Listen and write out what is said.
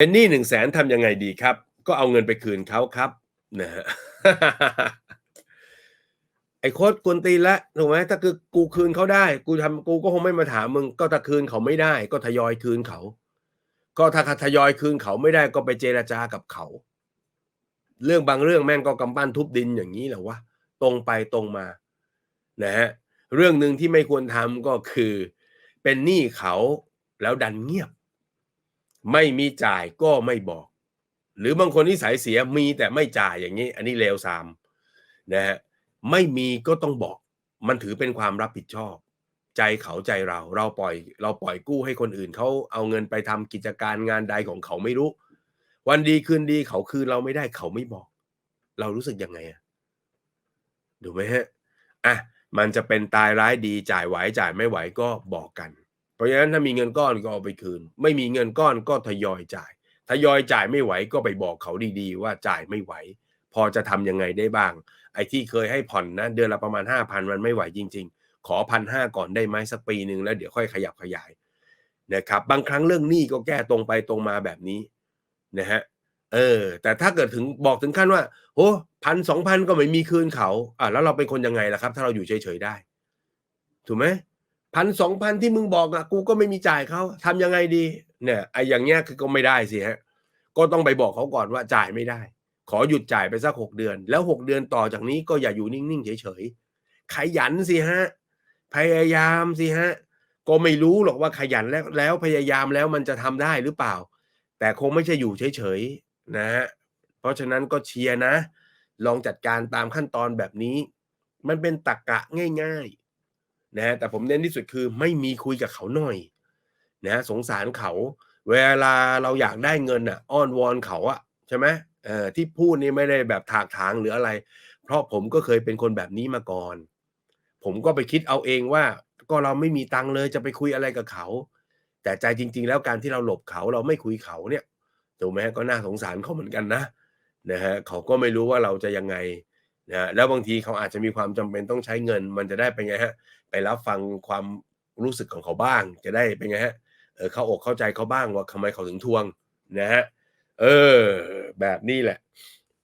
เป็นหนี้หนึ่งแสนทำยังไงดีครับ ก็เอาเงินไปคืนเขาครับนะฮะไอ้โค้ดกวนตีละถูกไหมถ้าคือกูคืนเขาได้ กูทำกูก็คงไม่มาถามมึง ก็ถ้าคืนเขาไม่ได้ ก็ทยอยคืนเขา ก็ถ้าทยอยคืนเขาไม่ได้ก็ไปเจราจากับเขา เรื่องบางเรื่องแม่งก็กำปั้นทุบดินอย่างนี้แหละวะตรงไปตรงมานะฮะเรื่องหนึ่งที่ไม่ควรทำก็คือ เป็นหนี้เขาแล้วดันเงียบ ไม่มีจ่ายก็ไม่บอก หรือบางคนนิสัยเสียมีแต่ไม่จ่ายอย่างนี้ อันนี้เลวซามนะฮะไม่มีก็ต้องบอก มันถือเป็นความรับผิดชอบ ใจเขาใจเรา เราปล่อย เราปล่อยกู้ให้คนอื่นเขาเอาเงินไปทำกิจการงานใดของเขาไม่รู้ วันดีคืนดีเขาคืนเราไม่ได้เขาไม่บอก เรารู้สึกยังไงอะดูไหมฮะอะมันจะเป็นตายร้ายดีจ่ายไหวจ่ายไม่ไหวก็บอกกัน เพราะฉะนั้นถ้ามีเงินก้อนก็เอาไปคืน ไม่มีเงินก้อนก็ทยอยจ่าย ทยอยจ่ายไม่ไหวก็ไปบอกเขาดีๆ ว่าจ่ายไม่ไหว พอจะทำยังไงได้บ้าง ไอ้ที่เคยให้ผ่อนนะ เดือนละประมาณห้าพันมันไม่ไหวจริง ๆ ขอพันห้าก่อนได้ไหมสักปีหนึ่งแล้วเดี๋ยวค่อยขยับขยายนะครับบางครั้งเรื่องหนี้ก็แก้ตรงไปตรงมาแบบนี้นะฮะเออ แต่ถ้าเกิดถึงบอกถึงขั้นว่าโอ้พันสองพันก็ไม่มีคืนเขาอะแล้วเราเป็นคนยังไงล่ะครับ ถ้าเราอยู่เฉยๆได้ ถูกไหม พันสองพันที่มึงบอกอะกูก็ไม่มีจ่ายเขาทำยังไงดี เนี่ยไอ้อย่างเงี้ยคือก็ไม่ได้สิฮะก็ต้องไปบอกเขาก่อนว่าจ่ายไม่ได้ ขอหยุดจ่ายไปสักหกเดือน แล้วหกเดือนต่อจากนี้ก็อย่าอยู่นิ่งๆเฉยๆขยันสิฮะพยายามสิฮะก็ไม่รู้หรอกว่าขยันแล้วแล้วพยายามแล้วมันจะทำได้หรือเปล่า แต่คงไม่ใช่อยู่เฉยๆนะฮะเพราะฉะนั้นก็เชียร์นะ ลองจัดการตามขั้นตอนแบบนี้ มันเป็นตรกกะง่าย ๆ นะฮะแต่ผมเน้นที่สุดคือไม่มีคุยกับเขาหน่อยนะสงสารเขา เวลาเราอยากได้เงินอะอ้อนวอนเขาอะใช่ไหมเออที่พูดนี่ไม่ได้แบบถากถางหรืออะไร เพราะผมก็เคยเป็นคนแบบนี้มาก่อน ผมก็ไปคิดเอาเองว่า ก็เราไม่มีตังค์เลยจะไปคุยอะไรกับเขา แต่ใจจริง ๆ แล้วการที่เราหลบเขาเราไม่คุยเขาเนี่ยถูกไหมก็น่าสงสารเขาเหมือนกันนะนะฮะเขาก็ไม่รู้ว่าเราจะยังไง นะแล้วบางทีเขาอาจจะมีความจำเป็นต้องใช้เงิน มันจะได้เป็นไงฮะไปรับฟังความรู้สึกของเขาบ้าง จะได้เป็นไงฮะเออเข้าอกเข้าใจเขาบ้างว่าทำไมเขาถึงทวงนะฮะเออ แบบนี้แหละ